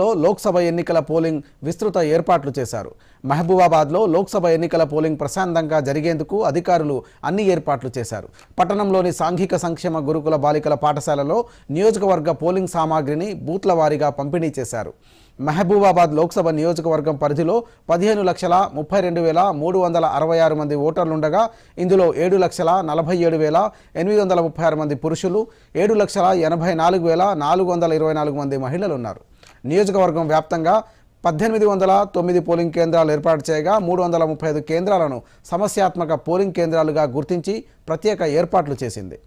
లో లోక్సభ ఎన్నికల పోలింగ్ విస్తృత ఏర్పాట్లు చేశారు. మహబూబాబాద్లో లోక్సభ ఎన్నికల పోలింగ్ ప్రశాంతంగా జరిగేందుకు అధికారులు అన్ని ఏర్పాట్లు చేశారు. పట్టణంలోని సాంఘిక సంక్షేమ గురుకుల బాలికల పాఠశాలలో నియోజకవర్గ పోలింగ్ సామాగ్రిని బూత్ల వారీగా పంపిణీ చేశారు. మహబూబాబాద్ లోక్సభ నియోజకవర్గం పరిధిలో పదిహేను లక్షల ముప్పై రెండు వేల మూడు వందల అరవై ఆరు మంది ఓటర్లుండగా ఇందులో ఏడు లక్షల నలభై ఏడు వేల ఎనిమిది వందల ముప్పై ఆరు మంది పురుషులు ఏడు లక్షల ఎనభై నాలుగు వేల నాలుగు వందల ఇరవై నాలుగు మంది మహిళలు ఉన్నారు నియోజకవర్గం వ్యాప్తంగా పద్దెనిమిది వందల తొమ్మిది పోలింగ్ కేంద్రాలు ఏర్పాటు చేయగా మూడు వందల ముప్పై ఐదు కేంద్రాలను సమస్యాత్మక పోలింగ్ కేంద్రాలుగా గుర్తించి ప్రత్యేక ఏర్పాట్లు చేసింది.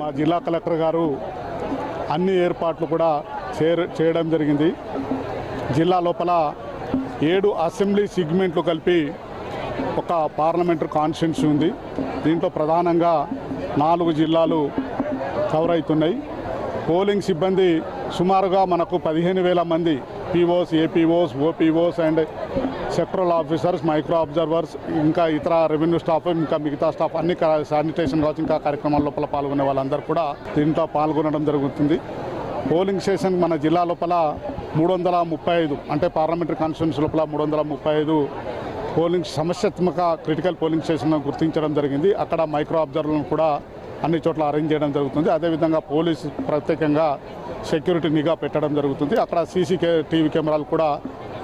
మా జిల్లా కలెక్టర్ గారు అన్ని ఏర్పాట్లు కూడా చేయడం జరిగింది. జిల్లా లోపల ఏడు అసెంబ్లీ సిగ్మెంట్లు కలిపి ఒక పార్లమెంటరీ కాన్స్టిట్యున్సీ ఉంది. దీంట్లో ప్రధానంగా నాలుగు జిల్లాలు కవర్ అవుతున్నాయి. పోలింగ్ సిబ్బంది సుమారుగా మనకు పదిహేను వేల మంది POs APOs OPOs and sectoral officers micro observers ఇంకా ఇతర రెవెన్యూ స్టాఫ్ ఇంకా మిగతా స్టాఫ్ అన్ని శానిటేషన్ కావచ్చు ఇంకా కార్యక్రమాల లోపల పాల్గొనే వాళ్ళందరూ కూడా దీంట్లో పాల్గొనడం జరుగుతుంది. పోలింగ్ స్టేషన్ మన జిల్లా లోపల మూడు వందల ముప్పై ఐదు అంటే పార్లమెంటరీ కాన్స్టిట్యూన్స్ లోపల మూడు వందల ముప్పై ఐదు పోలింగ్ సమస్యాత్మక క్రిటికల్ పోలింగ్ స్టేషన్ గుర్తించడం జరిగింది. అక్కడ మైక్రో అబ్జర్వర్లను కూడా అన్ని చోట్ల అరేంజ్ చేయడం జరుగుతుంది. అదేవిధంగా పోలీస్ ప్రత్యేకంగా సెక్యూరిటీ నిఘా పెట్టడం జరుగుతుంది. అక్కడ సీసీ టీవీ కెమెరాలు కూడా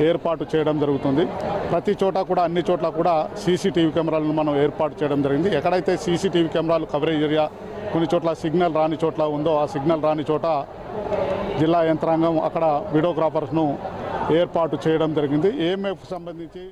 ఏర్పాటు చేయడం జరుగుతుంది. ప్రతి చోట కూడా అన్ని చోట్ల కూడా సీసీటీవీ కెమెరాలను మనం ఏర్పాటు చేయడం జరిగింది. ఎక్కడైతే సీసీటీవీ కెమెరాలు కవరేజ్ ఏరియా కొన్ని చోట్ల సిగ్నల్ రాని చోట్ల ఉందో ఆ సిగ్నల్ రాని చోట జిల్లా యంత్రాంగం అక్కడ వీడియోగ్రాఫర్స్ను ఏర్పాటు చేయడం జరిగింది. ఏఎంఎఫ్ సంబంధించి